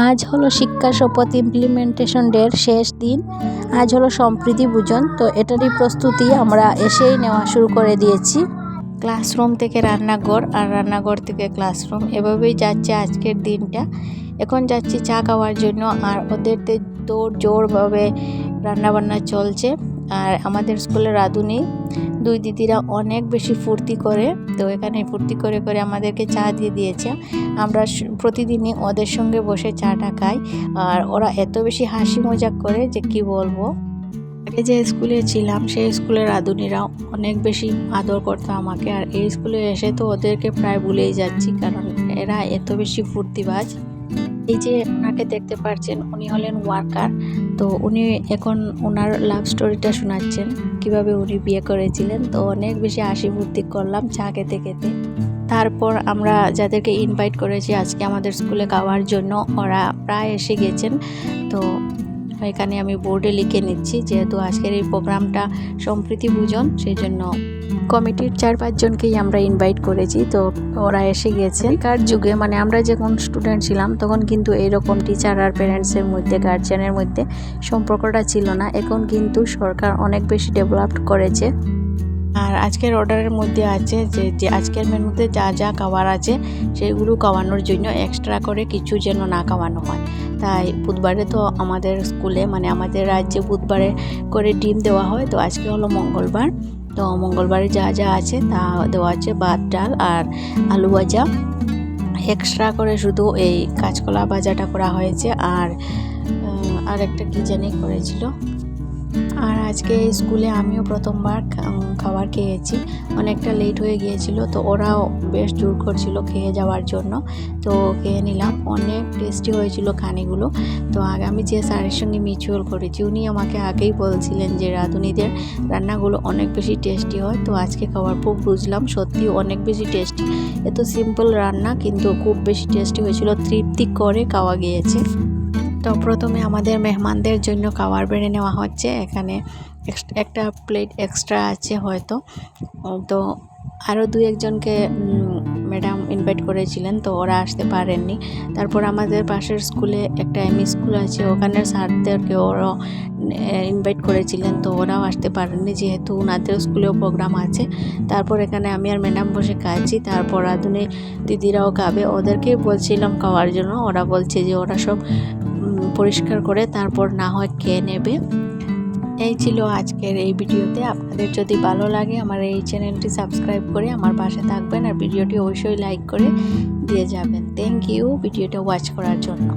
আজ হলো শিক্ষা শপথ ইমপ্লিমেন্টেশন ডের শেষ দিন। আজ হলো সম্প্রীতি পূজন। তো এটারই প্রস্তুতি আমরা এসেই নেওয়া শুরু করে দিয়েছি। ক্লাসরুম থেকে রান্নাঘর আর রান্নাঘর থেকে ক্লাসরুম। এভাবেই যাচ্ছে আজকের দিনটা। এখন যাচ্ছি চা খাওয়ার জন্য আর ওদের তো জোরভাবে রান্নাবান্না চলছে। আর আমাদের স্কুলে রাঁধুনি। দুই দিদিরা অনেক বেশি ফুর্তি করে, তো এখানে ফুর্তি করে করে আমাদেরকে চা দিয়ে দিয়েছে। আমরা প্রতিদিনই ওদের সঙ্গে বসে চাটা খাই, আর ওরা এত বেশি হাসি মজাক করে যে কি বলব। আগে যে স্কুলে ছিলাম, সেই স্কুলের রাঁধুনিরা অনেক বেশি আদর করতো আমাকে, আর এই স্কুলে এসে তো ওদেরকে প্রায় ভুলেই যাচ্ছি, কারণ এরা এত বেশি ফুর্তিবাজ। এই যে ওনাকে দেখতে পারছেন, উনি হলেন ওয়ার্কার। তো উনি এখন ওনার লাভ স্টোরিটা শোনাচ্ছেন, কীভাবে উনি বিয়ে করেছিলেন। তো অনেক বেশি হাসি ফুর্তি করলাম চা খেতে খেতে তারপর আমরা যাদেরকে ইনভাইট করেছি আজকে আমাদের স্কুলে গাওয়ার জন্য, ওরা প্রায় এসে গেছেন। তো এখানে আমি বোর্ডে লিখে নিচ্ছি, যেহেতু আজকের এই প্রোগ্রামটা সম্প্রীতি পূজন সেই জন্য কমিটির চার পাঁচজনকেই আমরা ইনভাইট করেছি, তো ওরা এসে গেছে। কার যুগে মানে আমরা যখন স্টুডেন্ট ছিলাম, তখন কিন্তু এইরকম টিচার আর প্যারেন্টসের মধ্যে গার্জিয়ানের মধ্যে সম্পর্কটা ছিল না। এখন কিন্তু সরকার অনেক বেশি ডেভেলপড করেছে। আর আজকের অর্ডারের মধ্যে আছে যে যে আজকের মেনুতে যা যা খাবার আছে, সেগুলো খাওয়ানোর জন্য এক্সট্রা করে কিছু যেন না খাওয়ানো হয়। তাই বুধবারে তো আমাদের স্কুলে মানে আমাদের রাজ্যে বুধবারে করে ডিম দেওয়া হয়। তো আজকে হলো মঙ্গলবার। তো মঙ্গলবারে যা যা আছে তা দেওয়া আছে, ভাত, ডাল আর আলু ভাজা। এক্সট্রা করে শুধু এই কাঁচকলা ভাজাটা করা হয়েছে। আর আর একটা কি জানি করেছিল? আর আজকে স্কুলে আমিও প্রথমবার খাবার খেয়েছি। অনেকটা লেট হয়ে গিয়েছিল, তো ওরাও বেশ জোর করছিল খেয়ে যাওয়ার জন্য। তো খেয়ে নিলাম। অনেক টেস্টি হয়েছিল খানিগুলো। তো আগে আমি যে স্যারের সঙ্গে মিউচুয়াল করেছি, উনি আমাকে আগেই বলছিলেন যে, রাঁধুনিদের রান্নাগুলো অনেক বেশি টেস্টি হয়। তো আজকে খাওয়ার পর বুঝলাম সত্যি অনেক বেশি টেস্টি এত সিম্পল রান্না, কিন্তু খুব বেশি টেস্টি হয়েছিল। তৃপ্তি করে খাওয়া গিয়েছে। তো প্রথমে আমাদের মেহমানদের জন্য খাবার বেড়ে নেওয়া হচ্ছে। এখানে একটা প্লেট এক্সট্রা আছে হয়তো। তো আরও দু একজনকে ম্যাডাম ইনভাইট করেছিলেন, তো ওরা আসতে পারেননি। তারপর আমাদের পাশের স্কুলে একটা এমই স্কুল আছে, ওখানের স্যারদেরকে ওরা ইনভাইট করেছিলেন, তো ওরাও আসতে পারেননি যেহেতু ওনাদের স্কুলেও প্রোগ্রাম আছে। তারপর এখানে আমি আর ম্যাডাম বসে খাচ্ছি তারপর আধুনিক দিদিরাও খাবে ওদেরকে বলছিলাম খাওয়ার জন্য, ওরা বলছে যে ওরা সব পরিষ্কার করে তারপর না হয় খেয়ে নেবে। এই ছিল আজকের এই ভিডিওতে। আপনাদের যদি ভালো লাগে আমার এই চ্যানেলটি সাবস্ক্রাইব করে আমার পাশে থাকবেন আর ভিডিওটি অবশ্যই লাইক করে দিয়ে যাবেন। থ্যাংক ইউ ভিডিওটা ওয়াচ করার জন্য।